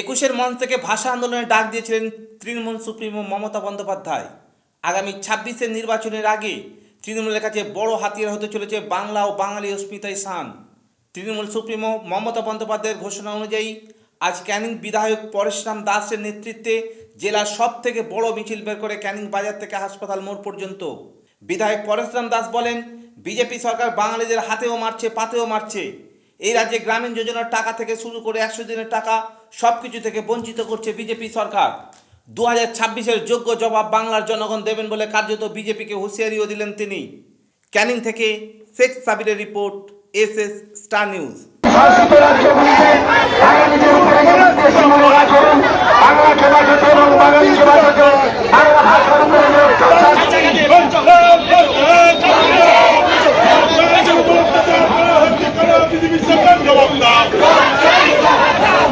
একুশের মঞ্চ থেকে ভাষা আন্দোলনে ডাক দিয়েছিলেন তৃণমূল সুপ্রিমো মমতা বন্দ্যোপাধ্যায়। আগামী ছাব্বিশের নির্বাচনের আগে তৃণমূলের কাছে বড় হাতিয়ার হতে চলেছে বাংলা ও বাঙালি অস্মিতায় শান তৃণমূল সুপ্রিমো মমতা বন্দ্যোপাধ্যায়ের ঘোষণা অনুযায়ী, আজ ক্যানিং বিধায়ক পরেশরাম দাসের নেতৃত্বে জেলার সব থেকে বড় মিছিল বের করে ক্যানিং বাজার থেকে হাসপাতাল মোড় পর্যন্ত। বিধায়ক পরেশরাম দাস বলেন, বিজেপি সরকার বাঙালিদের হাতেও মারছে, পাতেও মারছে। এই রাজ্যে গ্রামীণ যোজনার টাকা থেকে শুরু করে একশো দিনের টাকা সব কিছু থেকে বঞ্চিত করছে বিজেপি সরকার। দু হাজার ছাব্বিশের যোগ্য জবাব বাংলার জনগণ দেবেন বলে কার্যত বিজেপিকে হুঁশিয়ারিও দিলেন তিনি। ক্যানিং থেকে শেখ সাবিরের report, S S star news যোগাযোগ এবং বাঙালি যোগাযোগ বাংলা ভাষার উপরে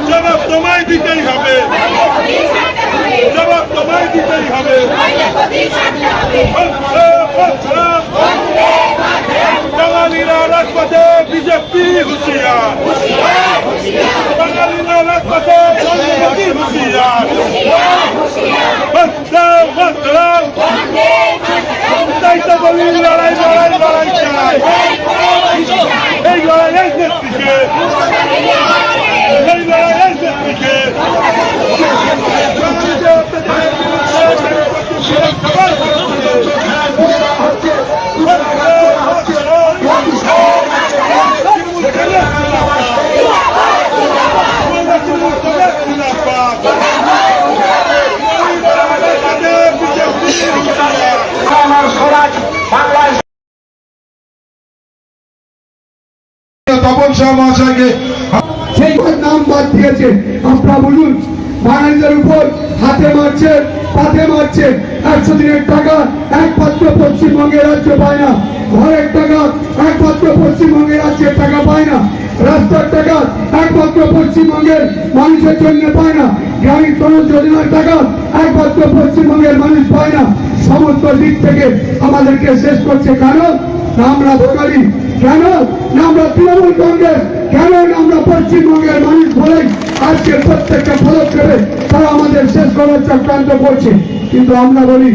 জবাব তোমায় দিতেই হবে। জবাব তোমায় দিতেই হবে। বাঙালিরা রাজপথে বিজেপি হুঁশিয়ার। বাঙালিরা রাজপথে হুঁশিয়ার। তপন শাহ মহাশয়কে সেই নাম বাদ দিয়েছে আপনারা বলুন, বাঙালিদের উপর হাতে মারছে পাতে মারছে একশো দিনের টাকা, একমাত্র পশ্চিমবঙ্গের রাজ্য পায় না। ঘরের টাকা, একমাত্র পশ্চিমবঙ্গের রাজ্যের টাকা পায় না। রাস্তার টাকা, একমাত্র পশ্চিমবঙ্গের মানুষের জন্য পায় না। গ্রামীণ সমাজ যোজনার টাকা, একমাত্র পশ্চিমবঙ্গের মানুষ পায় না। সমস্ত দিক থেকে আমাদেরকে শেষ করছে কারণ আমরা ভোটারি, কেন? না আমরা তৃণমূল কংগ্রেস, কেন না আমরা পশ্চিমবঙ্গের মানুষ বলেই আজকের প্রত্যেকটা পদক্ষেপে তারা আমাদের শেষ করার চক্রান্ত করছে? কিন্তু আমরা বলি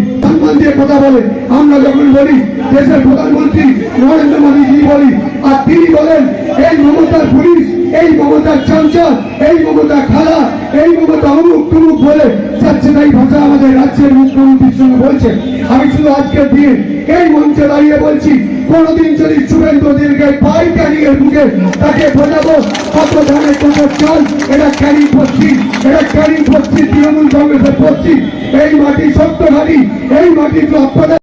দিয়ে কথা বলে, আমরা যখন বলি, দেশের প্রধানমন্ত্রী নরেন্দ্র মোদীজি বলি, আর তিনি বলেন, এই মমতার পুলিশ, এই মমতার চামচা, এই মমতা খালা, এই মমতা অমুক তুমুক বলে যাচ্ছে তাই ভাষা আমাদের রাজ্যের মুখ্যমন্ত্রীর সঙ্গে বলছে। আমি শুধু আজকের দিন এই মঞ্চে দাঁড়িয়ে বলছি কোনদিন যদি শুভেন্দুদেরকে পাই ক্যানিং মুখে তাকে বোঝাবো কত ধানের কত চল এটা ক্যারি করছি এটা ক্যারি করছি তৃণমূল কংগ্রেসের করছি এই মাটি সত্য এই মাটি তো